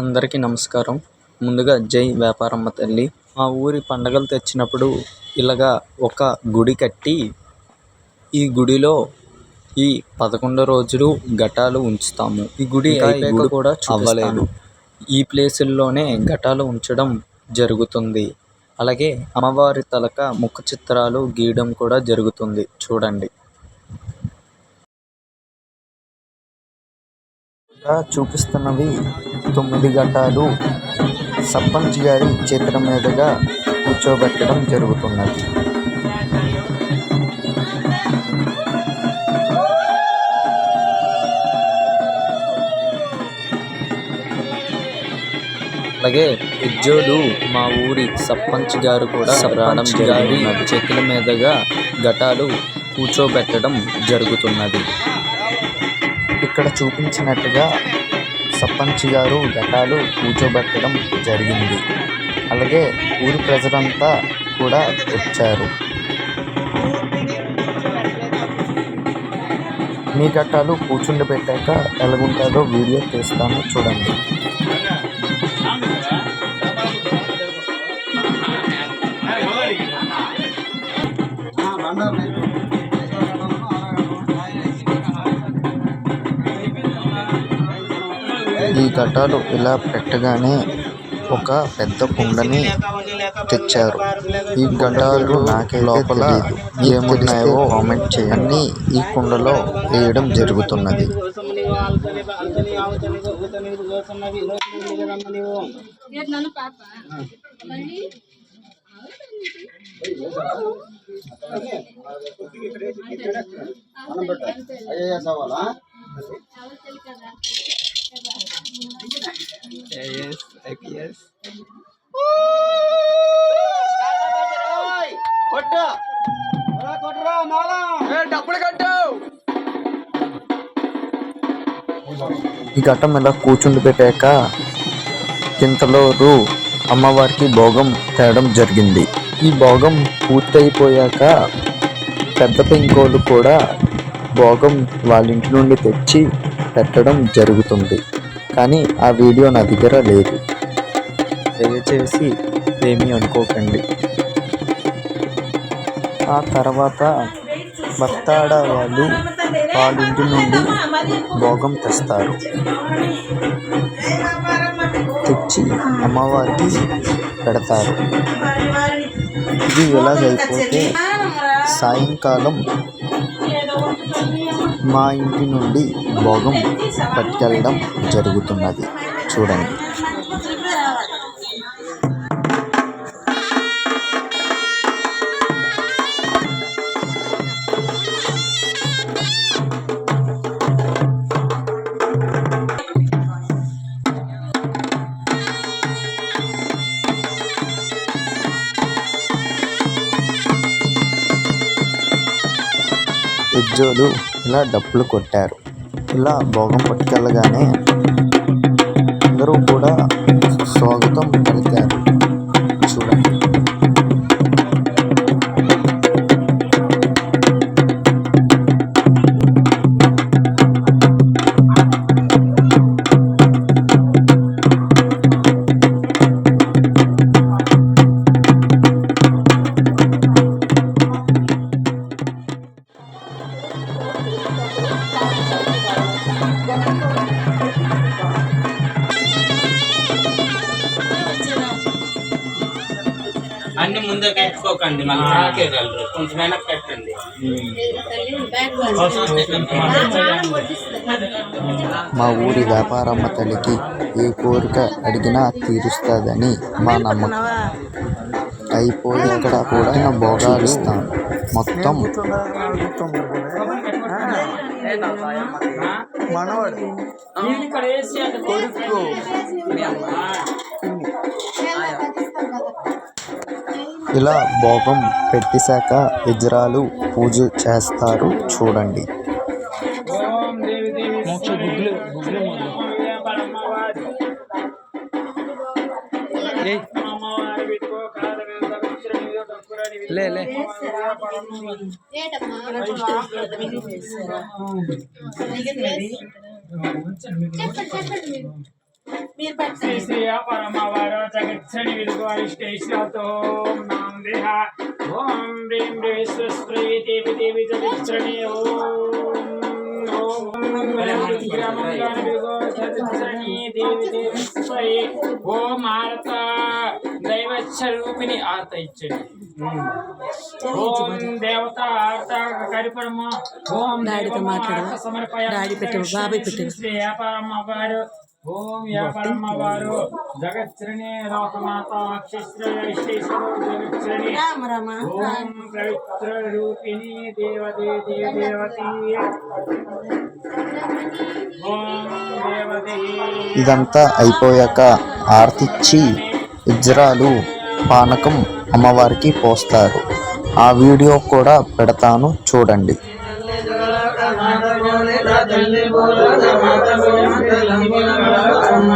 అందరికీ నమస్కారం. ముందుగా జై వ్యాపారమ్మ తల్లి. మా ఊరి పండగలు తెచ్చినప్పుడు ఇలాగా ఒక గుడి కట్టి ఈ గుడిలో ఈ పదకొండు రోజులు ఘటాలు ఉంచుతాము. ఈ గుడి అయిపోయాక కూడా అవ్వలేదు. ఈ ప్లేసుల్లోనే ఘటాలు ఉంచడం జరుగుతుంది. అలాగే అమ్మవారి తలక ముఖ చిత్రాలు గీయడం కూడా జరుగుతుంది. చూడండి. చూపిస్తున్నవి తొమ్మిది ఘటాలు సర్పంచ్ గారి చేతుల మీదుగా కూర్చోబెట్టడం జరుగుతున్నది. అలాగే ఉజ్జోలు మా ఊరి సర్పంచ్ గారు కూడా రావడం గారి చేతుల మీదుగా ఘటాలు కూర్చోబెట్టడం జరుగుతున్నది. ఇక్కడ చూపించినట్టుగా సర్పంచ్ గారు ఘటాలు కూర్చోబెట్టడం జరిగింది. అలాగే ఊరి ప్రజలంతా కూడా వచ్చారు. మీ ఘట్టాలు కూర్చుండబెట్టాక ఎలాగుంటుందో వీడియో తీస్తాను చూడండి. ఈ ఘటాలు ఇలా పెట్టగానే ఒక పెద్ద కుండని తెచ్చారు. ఈ ఘటాలు నాకే లోపల ఏమున్నాయో కామెంట్ చేయండి. ఈ కుండలో వేయడం జరుగుతున్నది. ఈ ఘట్టం ఇలా కూర్చుండి పెట్టాక కింతలోరు అమ్మవారికి భోగం తేవడం జరిగింది. ఈ భోగం పూర్తయిపోయాక పెద్ద పెంకోలు కూడా భోగం వాళ్ళ ఇంటి నుండి తెచ్చి పెట్టడం జరుగుతుంది. కానీ ఆ వీడియో నా దగ్గర లేదు. దయచేసి ఏమీ అనుకోకండి. ఆ తర్వాత బత్తాడ వాళ్ళు వాళ్ళ ఇంటి నుండి భోగం తెస్తారు. తెచ్చి అమ్మవారికి పెడతారు. ఇది ఎలాగైపోతే సాయంకాలం మా ఇంటి నుండి భోగం పట్టుకెళ్ళడం జరుగుతున్నది. చూడండి. ఉజ్జోలు ఇలా డప్పులు కొట్టారు. ఇలా భోగం పట్టుకెళ్ళగానే అందరూ కూడా స్వాగతం పలికారు. చూడండి. అన్ని ముందే కట్టుకోకండి మళ్ళీ వెనకేయగలరు కొంచెం వెనక్కి కట్టండి మా ఊరి వ్యాపారమ్మ తల్లికి ఏ కోరిక అడిగినా తీరుస్తుందని మా నమ్మకం. అయిపోయి ఇక్కడ కూడా భోగాలు ఇస్తాను. మొత్తం ఇలా భోగం పెట్టేశాక యజ్రాలు పూజ చేస్తారు చూడండి. లే లే. చెప్పండి చెప్పండి శ్రీ పెట్టండి శ్రీ పరమవర జగచ్చని విదుగు అరిష్టేశ్వతో నాం దేహ ఓం హ్రీం దేశ్వస్త్రీ దేవి దేవి జగచ్చని ఓం ఓం గ్రామంగాన విదుగు జగచ్చని దేవి దేవి స్వై ఓం ఆరత దైవ స్వరూపిణి ఆర్త ఇచ్చండి ఓం దేవత ఆర్త కరిపడము ఓం డాడీతో దేవమ మాట్లాడవా? ఆర్త సమర్పయ డాడీ పెట్టు, బాబాయ్ పెట్టు. శ్రీ వ్యాపారమ్మ వారు ఓం వ్యాపారమ్మ వారు జగత్శ్రేణి లోకమాత ఓం పవిత్ర రూపిణి దేవతి. ఇదంతా అయిపోయాక ఆర్తిచ్చి ఇజ్రాలు పానకం అమ్మవారికి పోస్తారు. ఆ వీడియో కూడా పెడతాను చూడండి.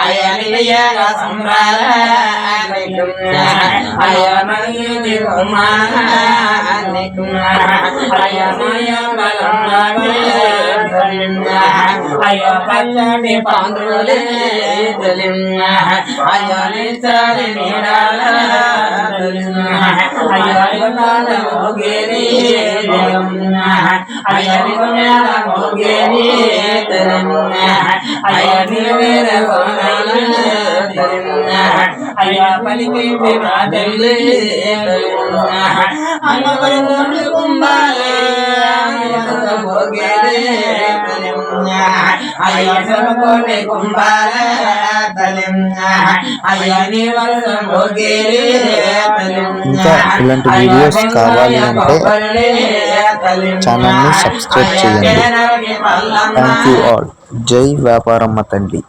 அயலிய சம்ராலிக்கும் அயமயிலிக்கும் அயமய பலம் அயனிமேல கொங்கேனி தெரன்ன அயனிமேல கொனான தெரன்ன ஐயா பலிக்கை மாதல்லு தெரன்ன அன்னவரு கொண்டு கும்பாலே போகேனே தெரன்ன ஐயா சரகோட்டை கும்பாலே தெரன்ன ஐயா நீ வருஷம் ఇంకా ఇలాంటి వీడియోస్ కావాలి అంటే ఛానల్ని సబ్స్క్రైబ్ చేయండి. థ్యాంక్ యూ ఆల్ జై వ్యాపారమ్మ తండ్రి